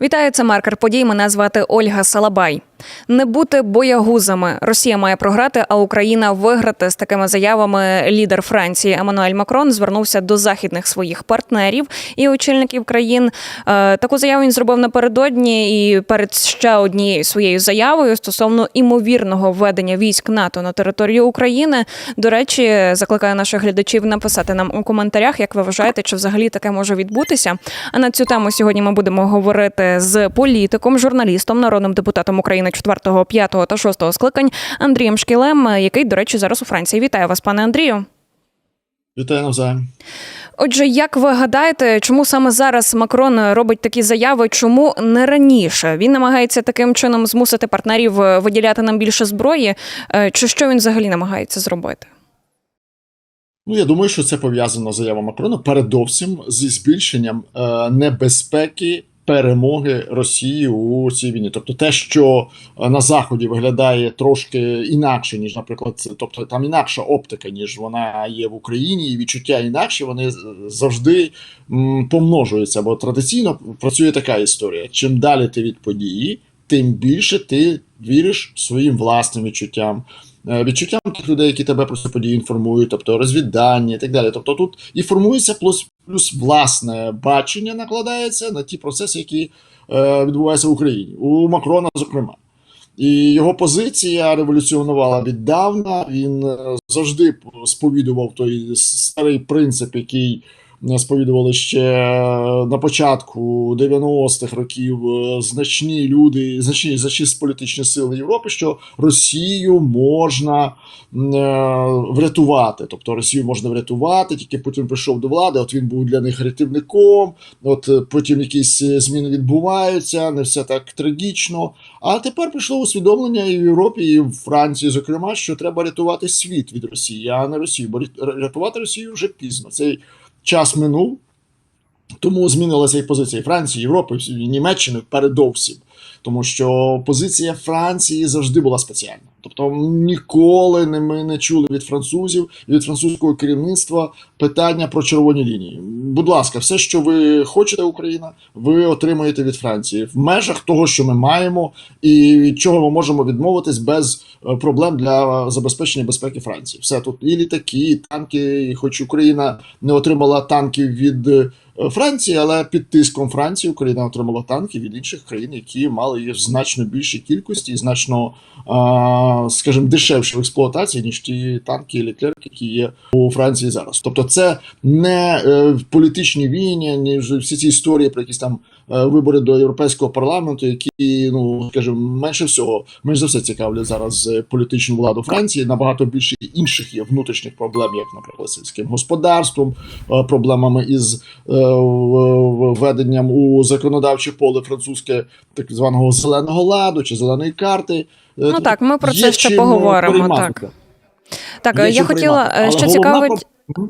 Вітаю, це маркер подій. Мене звати Ольга Салабай. Не бути боягузами. Росія має програти, а Україна виграти з такими заявами. Лідер Франції Еммануель Макрон звернувся до західних своїх партнерів і очільників країн. Е, Таку заяву він зробив напередодні і перед ще однією своєю заявою стосовно імовірного введення військ НАТО на територію України. До речі, закликаю наших глядачів написати нам у коментарях, як ви вважаєте, чи взагалі таке може відбутися. А на цю тему сьогодні ми будемо говорити з політиком, журналістом, народним депутатом України 4, 5 та 6 скликань Андрієм Шкілем, який, до речі, зараз у Франції. Вітаю вас, пане Андрію. Вітаю навзаєм. Отже, як ви гадаєте, чому саме зараз Макрон робить такі заяви? Чому не раніше? Він намагається таким чином змусити партнерів е, виділяти нам більше зброї, Е, чи що він взагалі намагається зробити? Ну, я думаю, що це пов'язано з заявою Макрона передовсім зі збільшенням е, небезпеки перемоги Росії у цій війні. Тобто, те, що е, на заході виглядає трошки інакше, ніж, наприклад, це- тобто там інакша оптика, ніж вона є в Україні, і відчуття інакші, вони завжди помножуються. Бо традиційно працює така історія: чим далі ти від події, тим більше ти віриш своїм власним відчуттям. Е, Відчуттям тих людей, які тебе про ці події інформують, тобто розвіддання і так далі. Тобто тут і формується плюс, плюс власне бачення накладається на ті процеси, які е, відбуваються в Україні, у Макрона, зокрема. І його позиція революціонувала віддавна. Він е, завжди сповідував той старий принцип, який сповідували ще е, на початку 90-х років е, значні люди, значні значні політичні сили Європи, що Росію можна е, врятувати. Тобто Росію можна врятувати, тільки Путін прийшов до влади. От він був для них рятівником. От потім якісь зміни відбуваються, не все так трагічно. А тепер прийшло усвідомлення і в Європі, і в Франції, зокрема, що треба рятувати світ від Росії, а не Росію. Бо рятувати Росію вже пізно. Цей час минув. Тому змінилася і позиція Франції, Європи, Німеччини передовсім. Тому що позиція Франції завжди була спеціальна. Тобто ніколи не ми не чули від французів від французького керівництва питання про червоні лінії. Будь ласка, все, що ви хочете, Україна, ви отримаєте від Франції в межах того, що ми маємо, і від чого ми можемо відмовитись без е, проблем для забезпечення безпеки Франції. Все тут і літаки, і танки. І хоч Україна не отримала танків від е, Франції, але під тиском Франції Україна отримала танки від інших країн, які мали їх значно більшій кількості і значно, скажімо, дешевше в експлуатації, ніж ті танки і ліклерки, які є у Франції зараз. Тобто, це не е, політичні війни, ніж всі ці історії про якісь там е, вибори до європейського парламенту, які ну скажімо, менше всього, менш за все цікавлять зараз е, політичну владу Франції. Набагато більше інших є внутрішніх проблем, як, наприклад, сільським господарством, проблемами із введенням у законодавче поле французьке так званого зеленого ладу чи зеленої карти. Е, Ну так, ми про це ще поговоримо, так. Так, я хотіла приймати. е, Але що головна цікавить. Е,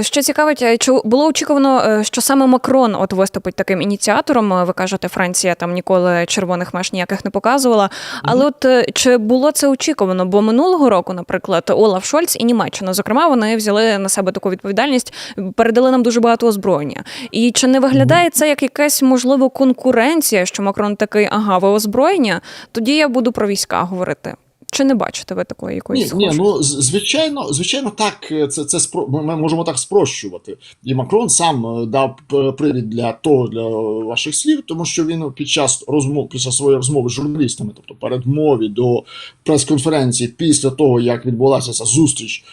Що цікавить, е, чи було очікувано, е, що саме Макрон от виступить таким ініціатором? Е, Ви кажете, Франція там ніколи червоних меж ніяких не показувала. Але от е, чи було це очікувано? Бо минулого року, наприклад, Олаф Шольц і Німеччина, зокрема, вони взяли на себе таку відповідальність, передали нам дуже багато озброєння. І чи не виглядає це як якась можливо конкуренція, що Макрон такий, ага, ви озброєння? Тоді я буду про війська говорити. Чи не бачите ви такої якоїсь Ні, ні, ну звичайно, звичайно, так е, це, це спро... ми- можемо так спрощувати. І Макрон сам е, дав привід для того для ваших слів, тому що він під час розмов під час своєї розмови з журналістами, тобто передмові до прес-конференції, після того як відбулася ця зустріч,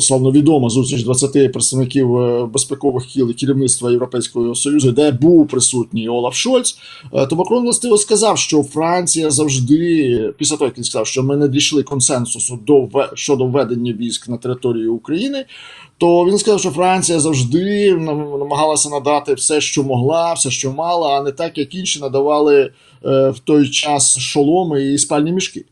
славновідома зустріч 20 представників е, безпекових кіл керівництва Європейського союзу, де був присутній Олаф Шольц, е, то Макрон властиво сказав, що Франція завжди, після того як він сказав, що ми не дійшли консенсусу до щодо введення військ на територію України. То він сказав, що Франція завжди нам- намагалася надати все, що могла, все, що мала, а не так, як інші надавали е, в той час шоломи і спальні мішки.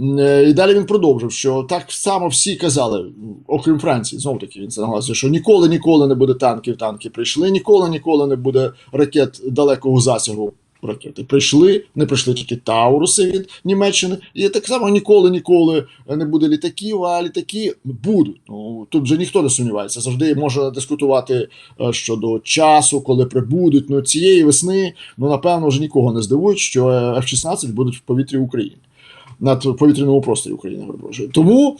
Е, І далі він продовжив, що так само всі казали, окрім Франції, знову таки він це наголосив, що ніколи ніколи не буде танків, танки прийшли, ніколи ніколи не буде ракет далекого засягу. ракети. Прийшли, не прийшли тільки Тауруси від Німеччини, і так само ніколи ніколи не буде літаків, а літаки будуть. Ну тут вже ніхто не сумнівається. Завжди можна дискутувати е, щодо часу, коли прибудуть. Ну цієї весни, ну напевно, вже нікого не здивують, що е, F-16 будуть в повітрі України над повітряному просторі України. перепрошую. Тому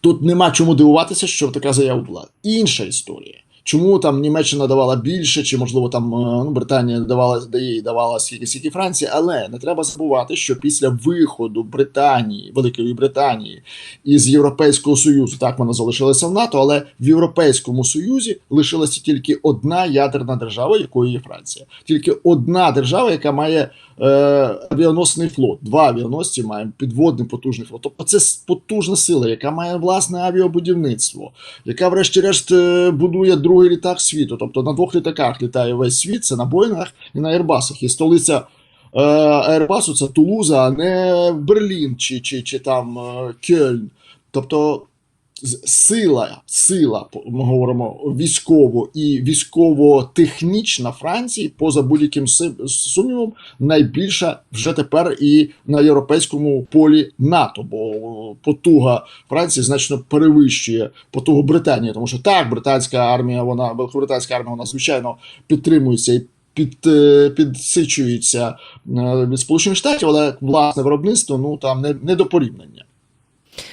тут нема чому дивуватися, що така заява була. Інша історія. Чому там Німеччина давала більше, чи можливо там е, ну, Британія давала дає і давала скільки скільки Франції, але не треба забувати, що після виходу Британії, Великої Британії із Європейського Союзу, так вона залишилася в НАТО, але в Європейському Союзі лишилася тільки одна ядерна держава, якою є Франція. Тільки одна держава, яка має е, авіаносний флот. Два авіаносці маємо підводний потужний флот. Тобто це потужна сила, яка має власне авіабудівництво, яка, врешті-решт, е, будує другий літак світу. Тобто на двох літаках літає весь світ, це на Боїнгах і на Airbusах. І столиця е, Airbusу це Тулуза, а не Берлін чи, чи, чи там е, Кельн. Тобто сила, сила, ми говоримо військово і військово-технічна Франції, поза будь-яким сумнівом, найбільша вже тепер і на європейському полі НАТО, бо потуга Франції значно перевищує потугу Британії, тому що так, британська армія, вона великобританська армія, вона звичайно підтримується і. Під, е, підсичується е, від Сполучених Штатів, але власне виробництво ну там не, не до порівняння.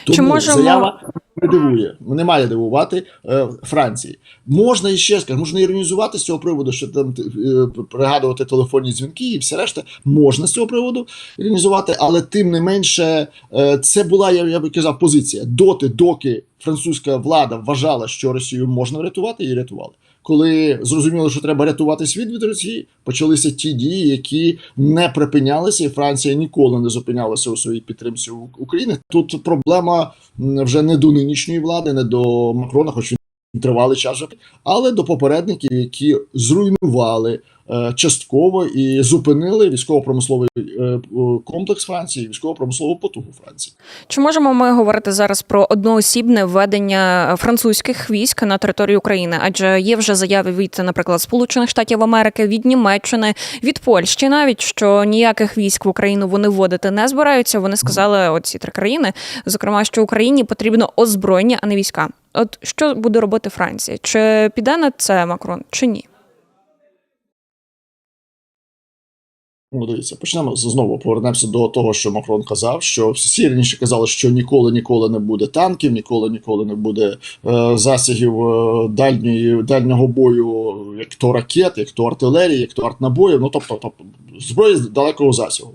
Тому Чи можемо- заява не дивує, не має дивувати е, Франції. Можна і ще скажу, можна іронізувати з цього приводу, що там е, пригадувати телефонні дзвінки і все решта. Можна з цього приводу іронізувати, але тим не менше, е, це була, я, я би казав, позиція. Доти, доки французька влада вважала, що Росію можна врятувати, її рятували. Коли зрозуміло, що треба рятувати світ від Росії, почалися ті дії, які не припинялися, і Франція ніколи не зупинялася у своїй підтримці України. Тут проблема вже не до нинішньої влади, не до Макрона, хоч він тривалий час, але до попередників, які зруйнували е, частково і зупинили військово-промисловий е, е, комплекс Франції, військово-промислову потугу Франції. Чи можемо ми говорити зараз про одноосібне введення французьких військ на територію України? Адже є вже заяви від, наприклад, Сполучених Штатів Америки, від Німеччини, від Польщі, навіть що ніяких військ в Україну вони вводити не збираються. Вони сказали, оці три країни, зокрема, що Україні потрібно озброєння, а не війська. От що буде робити Франція? Чи піде на це Макрон, чи ні? Ну, дивіться, почнемо знову. Повернемося до того, що Макрон казав, що всі раніше казали, що ніколи ніколи не буде танків, ніколи ніколи не буде е, засягів е, дальньої дальнього бою, як то ракет, як то артилерії, як то артнабоїв. Ну тобто, тобто зброї з далекого засягу.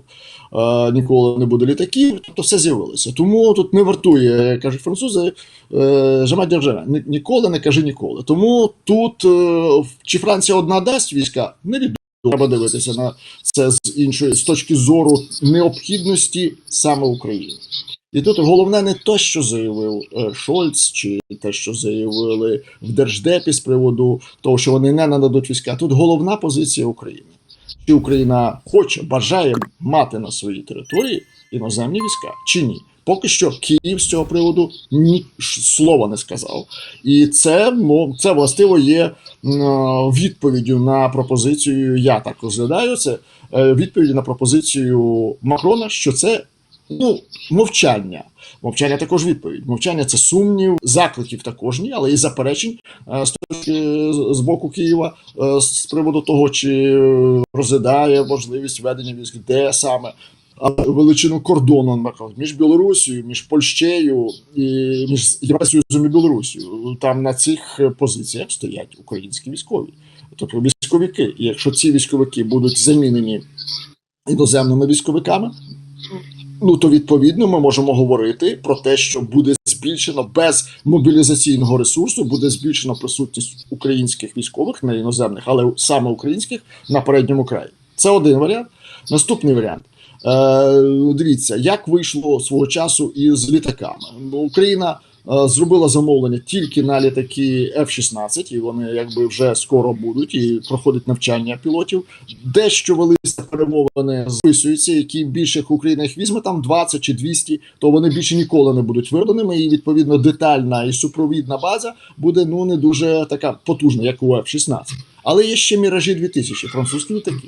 Е, ніколи не буде літаків, тобто все з'явилося. Тому тут не вартує, кажуть французи, е, жама держава. Ніколи не кажи ніколи. Тому тут е, чи Франція одна дасть війська, невідомо. Треба дивитися на це з іншої з точки зору необхідності саме України. І тут головне не те, що заявив Шольц, чи те, що заявили в Держдепі з приводу того, що вони не нададуть війська. Тут головна позиція України. Чи Україна хоче, бажає мати на своїй території іноземні війська, чи ні? Поки що Київ з цього приводу ні слова не сказав. І це, ну, це властиво є відповіддю на пропозицію, я так розглядаю це, е, відповіді на пропозицію Макрона, що це ну, мовчання. Мовчання також відповідь. Мовчання це сумнів, закликів також ні, але і заперечень е, з точки з боку Києва е, з приводу того, чи е, розглядає можливість введення військ, де саме. Величину кордону наприклад, між Білорусією, між Польщею і між Європейським Союзом і Білорусією. Там на цих позиціях стоять українські військові, тобто військовики. І якщо ці військовики будуть замінені іноземними військовиками, ну то відповідно ми можемо говорити про те, що буде збільшено без мобілізаційного ресурсу, буде збільшена присутність українських військових не іноземних, але саме українських на передньому краї. Це один варіант. Наступний варіант. Е, дивіться, як вийшло свого часу із літаками. Україна зробила замовлення тільки на літаки F-16, і вони якби вже скоро будуть і проходить навчання пілотів. Дещо велися перемовини записуються, які більше Україна їх візьме там 20 чи 200, то вони більше ніколи не будуть виробленими. І відповідно детальна і супровідна база буде ну не дуже така потужна, як у F-16. Але є ще міражі 2000, французькі літаки.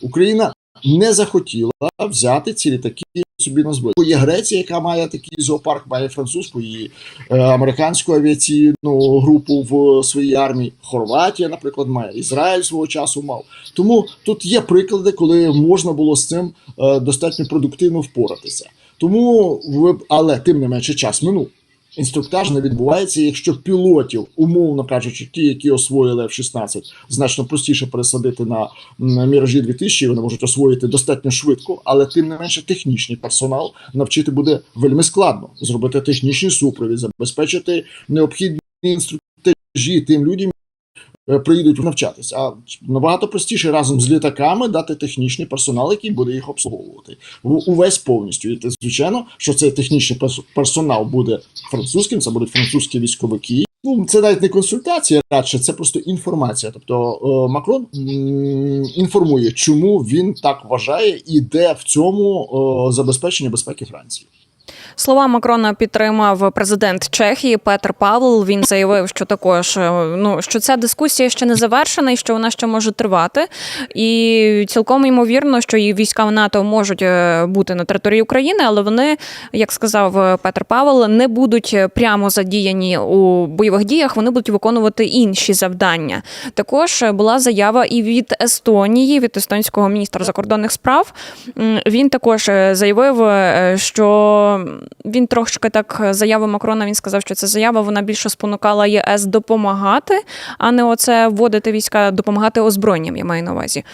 Україна не захотіла взяти ці літаки собі на зброю. Є Греція, яка має такий зоопарк, має французьку і е, американську авіаційну групу в своїй армії. Хорватія, наприклад, має Ізраїль свого часу мав. Тому тут є приклади, коли можна було з цим е, достатньо продуктивно впоратися. Тому але тим не менше час минув. Інструктаж не відбувається, якщо пілотів, умовно кажучи, ті, які освоїли F-16, значно простіше пересадити на міражі 2000, вони можуть освоїти достатньо швидко, але тим не менше технічний персонал навчити буде вельми складно. Зробити технічний супровід, забезпечити необхідні інструктажі тим людям, приїдуть навчатися. А набагато простіше разом з літаками дати технічний персонал, який буде їх обслуговувати. Увесь повністю. І звичайно, що цей технічний персонал буде французьким, це будуть французькі військовики. Ну, це навіть не консультація, радше це просто інформація. Тобто е, Макрон інформує, чому він так вважає, і де в цьому е, забезпечення безпеки Франції. Слова Макрона підтримав президент Чехії Петр Павел. Він заявив, що також е, ну що ця дискусія ще не завершена і що вона ще може тривати. І цілком ймовірно, що і війська в НАТО можуть е, бути на території України, але вони, як сказав е, Петр Павел, не будуть прямо задіяні у бойових діях. Вони будуть виконувати інші завдання. Також була заява і від Естонії, від естонського міністра закордонних справ. Він також заявив, що він трошки так е, заяви Макрона. Він сказав, що ця заява вона більше спонукала ЄС допомагати, а не оце вводити війська, допомагати озброєнням. Я маю на увазі.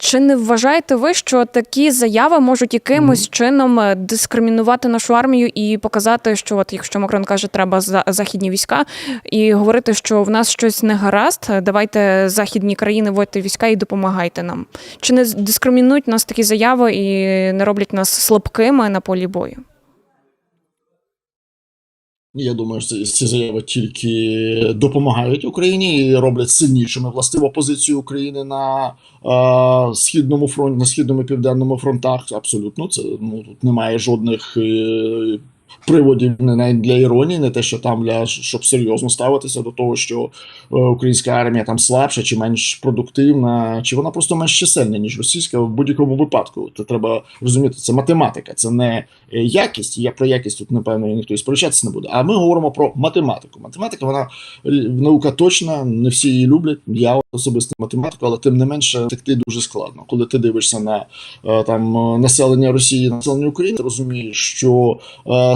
Чи не вважаєте ви, що такі заяви можуть якимось чином е, дискримінувати нашу армію і показати, що от якщо Макрон каже, треба за- західні війська, і говорити, що в нас щось не гаразд, е, давайте західні країни вводьте війська і допомагайте нам? Чи не дискримінують нас такі заяви і не роблять нас слабкими на полі бою? Я думаю, що ці заяви тільки допомагають Україні і роблять сильнішими властиво позицію України на е, східному фронті, на східному і південному фронтах. Абсолютно, це ну тут немає жодних е, приводів не навіть для іронії, не те, що там для щоб серйозно ставитися до того, що е, українська армія там слабша чи менш продуктивна, чи вона просто менш чисельна, ніж російська в будь-якому випадку. Це треба розуміти. Це математика, це не е, якість. Я про якість тут напевно ніхто і сперечатися не буде. А ми говоримо про математику. Математика, вона е, наука точна, не всі її люблять. Я особисто математику, але тим не менше текти дуже складно. Коли ти дивишся на там населення Росії, населення України, ти розумієш, що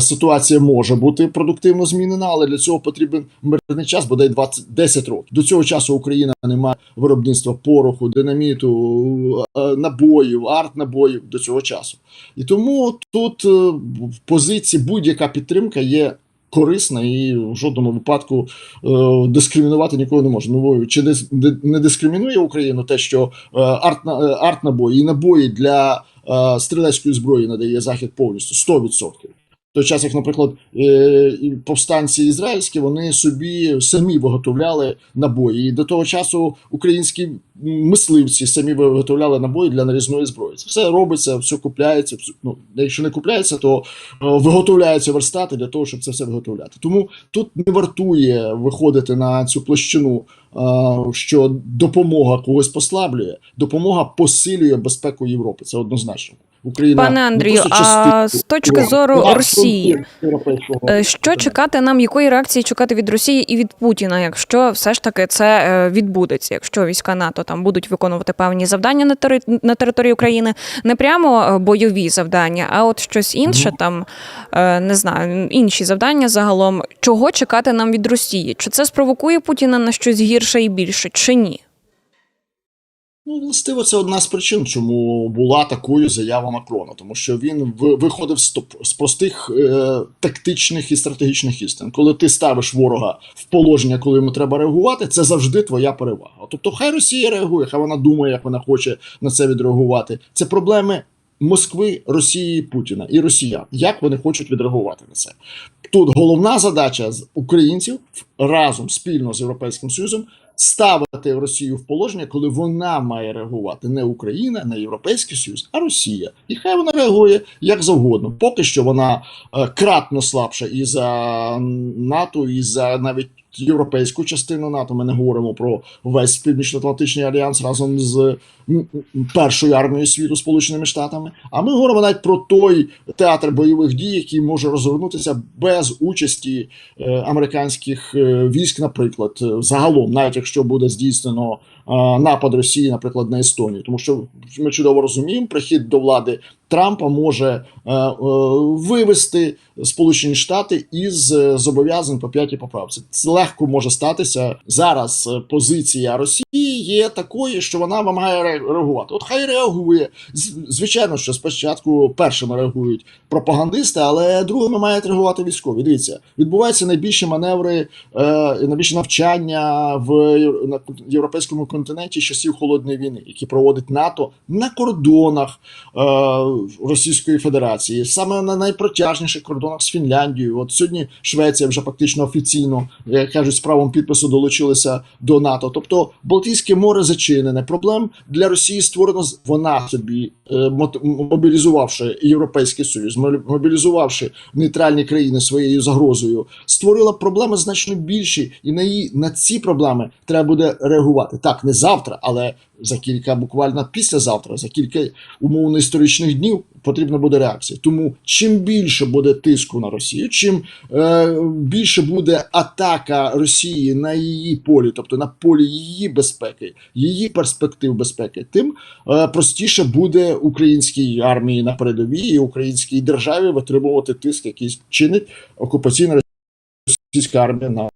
ситуація може бути продуктивно змінена, але для цього потрібен мирний час, бодай 20 10 років. До цього часу Україна не має виробництва пороху, динаміту, е, набоїв, арт-набоїв до цього часу. І тому тут е, в позиції будь-яка підтримка є. Корисна і в жодному випадку е, дискримінувати нікого не може. Ну чи не, не дискримінує Україну те, що е, арт, е, арт-набої і набої для е, стрілецької зброї надає захід повністю 100%. Той час, як, наприклад, е, повстанці ізраїльські, вони собі самі виготовляли набої. І до того часу українські мисливці самі виготовляли набої для нарізної зброї. Це все робиться, все купляється. Ну, якщо не купляється, то е, виготовляються верстати для того, щоб це все виготовляти. Тому тут не вартує виходити на цю площину, е, що допомога когось послаблює, допомога посилює безпеку Європи. Це однозначно. Україна Пане Андрію, просто а з точки зору Росії, фронтир європейського Е, Що чекати нам, якої реакції чекати від Росії і від Путіна, якщо все ж таки це е, відбудеться, якщо війська НАТО там будуть виконувати певні завдання на тери- на території України, не прямо е, бойові завдання, а от щось інше, там е, не знаю, інші завдання загалом. Чого чекати нам від Росії? Чи це спровокує Путіна на щось гірше і більше, чи ні? Ну, властиво, це одна з причин, чому була такою заява Макрона, тому що він виходив з, простих е, тактичних і стратегічних істин. Коли ти ставиш ворога в положення, коли йому треба реагувати, це завжди твоя перевага. Тобто, хай Росія реагує, хай вона думає, як вона хоче на це відреагувати. Це проблеми Москви, Росії, Путіна і Росіян. Як вони хочуть відреагувати на це? Тут головна задача з українців разом спільно з Європейським Союзом ставити Росію в положення, коли вона має реагувати не Україна, не Європейський Союз, а Росія. І хай вона реагує як завгодно. Поки що вона е, кратно слабша і за НАТО, і за навіть європейську частину НАТО. Ми не говоримо про весь північно-атлантичний альянс разом з першою армією світу Сполученими Штатами. А ми говоримо навіть про той театр бойових дій, який може розгорнутися без участі е, американських е, військ, наприклад, загалом, навіть якщо буде здійснено е, напад Росії, наприклад, на Естонію, тому що ми чудово розуміємо, прихід до влади Трампа може е, е, вивести Сполучені Штати із е, зобов'язань по п'ятій поправці. Це легко може статися зараз. Позиція Росії є такою, що вона вимагає реагувати. От хай реагує. Звичайно, що спочатку першими реагують пропагандисти, але другими мають реагувати військові. Дивіться, відбуваються найбільші маневри, найбільше навчання в на європейському континенті часів холодної війни, які проводить НАТО на кордонах Російської Федерації, саме на найпротяжніших кордонах з Фінляндією. От сьогодні Швеція вже фактично офіційно, як кажуть, з правом підпису долучилася до НАТО. Тобто Балтійське море зачинене. Проблем для Росії створено вона собі е, мобілізувавши Європейський Союз, мобілізувавши нейтральні країни своєю загрозою, створила проблеми значно більші, і на її на ці проблеми треба буде реагувати. Так, не завтра, але за кілька, буквально післязавтра, за кілька умовно історичних днів потрібна буде реакція. Тому чим більше буде тиску на Росію, чим е, більше буде атака Росії на її полі, тобто на полі її безпеки, її перспектив безпеки, тим е, простіше буде українській армії на передовій і українській державі витримувати тиск, який чинить окупаційна російська армія на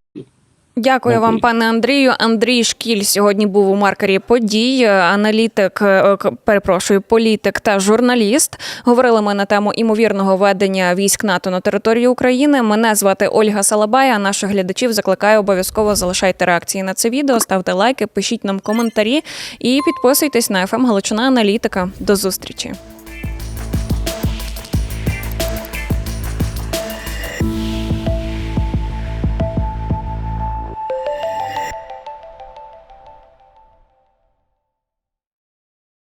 Дякую вам, пане Андрію. Андрій Шкіль сьогодні був у маркері подій, аналітик, е, перепрошую, політик та журналіст. Говорили ми на тему імовірного ведення військ НАТО на території України. Мене звати Ольга Салабай. А наших глядачів закликаю обов'язково залишайте реакції на це відео, ставте лайки, пишіть нам коментарі і підписуйтесь на ФМ Галичина Аналітика. До зустрічі.